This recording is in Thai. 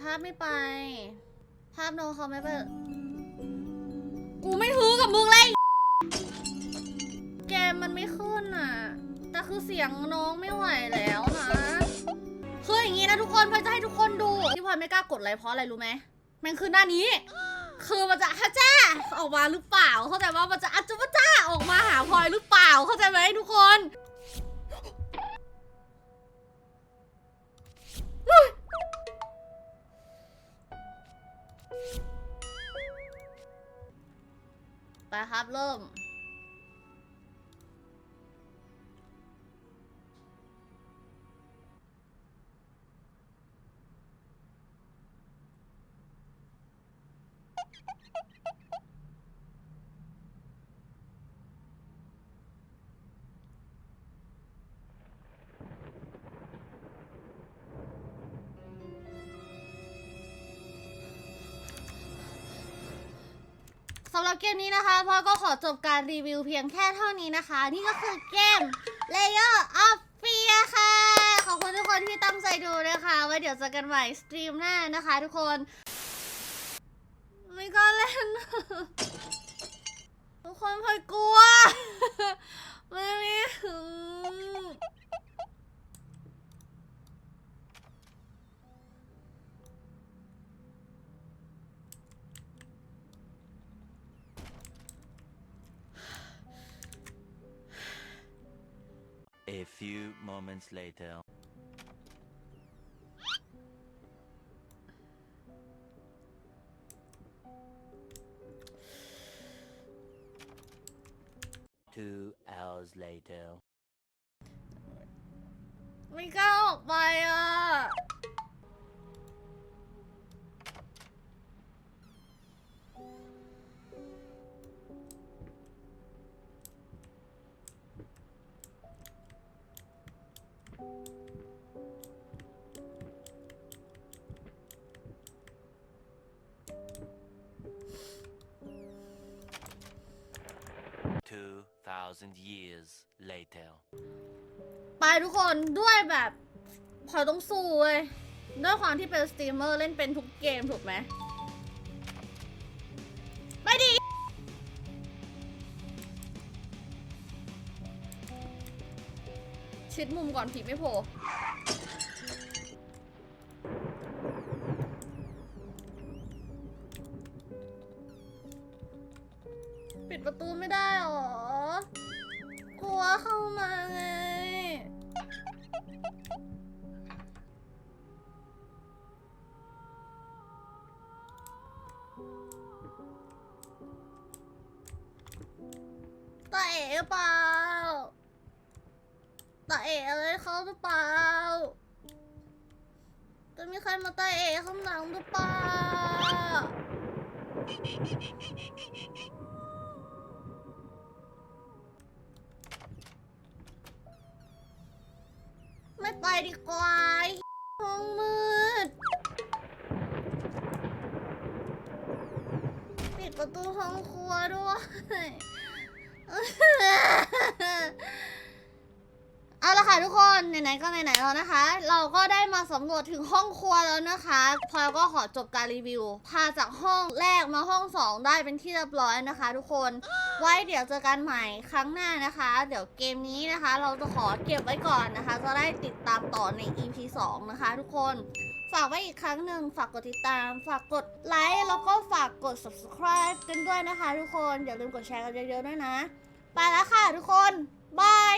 ภาพไม่ไป ภาพน้องเขาไม่ไปกูไม่ฮือกับมึงเลยเกมมันไม่ขึ้นอะ แต่คือเสียงน้องไม่ไหวแล้วนะคืออย่างนี้นะทุกคนพลอยจะให้ทุกคนดูที่พลอยไม่กล้ากดไลค์เพราะอะไรรู้ไหมมันคือหน้านี้ คือมันจะฮัจจ้าออกมาหรือเปล่า เข้าใจว่ามันจะอัจจุบจ้าออกมาหาพลอยหรือเปล่า เข้าใจไหมทุกคน ไปครับเริ่ม สำหรับเกมนี้นะคะพลอยก็ขอจบการรีวิวเพียงแค่เท่านี้นะคะ นี่ก็คือเกม Layer of Fear ค่ะ ขอบคุณทุกคนที่ตั้งใจดูนะคะ ไว้เดี๋ยวเจอกันใหม่สตรีมหน้านะคะทุกคน ไม่ก็เล่น ทุกคนพลอยกลัว A few moments later. Two hours later. We go, by thousand years later. ไปทุกคนด้วยแบบพลอยต้องสู้เว้ยด้วยความที่เป็นสตรีมเมอร์เล่นเป็นทุกเกมถูกไหมไม่ดี ชิดมุมก่อนผีไม่โผล่ ปิดประตูไม่ได้หรอ กลัวเข้ามาไง ตาเอ๋เปล่า ตาเอ๋อะไรเขาหรือเปล่า จะมีใครมาตาเอ๋ข้างหลังหรือเปล่า ไปดีกว่าไอ้ห้องมืด ปิดประตูห้องครัวด้วย เอาละค่ะทุกคนไหนๆก็ไหนๆแล้วนะคะ เราก็ได้มาสำรวจถึงห้องครัวแล้วนะคะพลอยก็ขอจบการรีวิว พาจากห้องแรกมาห้องสองได้เป็นที่เรียบร้อยนะคะ ทุกคนไว้เดี๋ยวเจอกันใหม่ครั้งหน้านะคะ เดี๋ยวเกมนี้นะคะ เราจะขอเก็บไว้ก่อนนะคะ จะได้ติดตามต่อใน EP 2 นะคะ ทุกคนฝากไว้อีกครั้งหนึ่งฝากกดติดตาม ฝากกดไลค์แล้วก็ฝากกด subscribe กันด้วยนะคะ ทุกคนอย่าลืมกดแชร์กันเยอะๆด้วยนะ ไปแล้วค่ะทุกคนบาย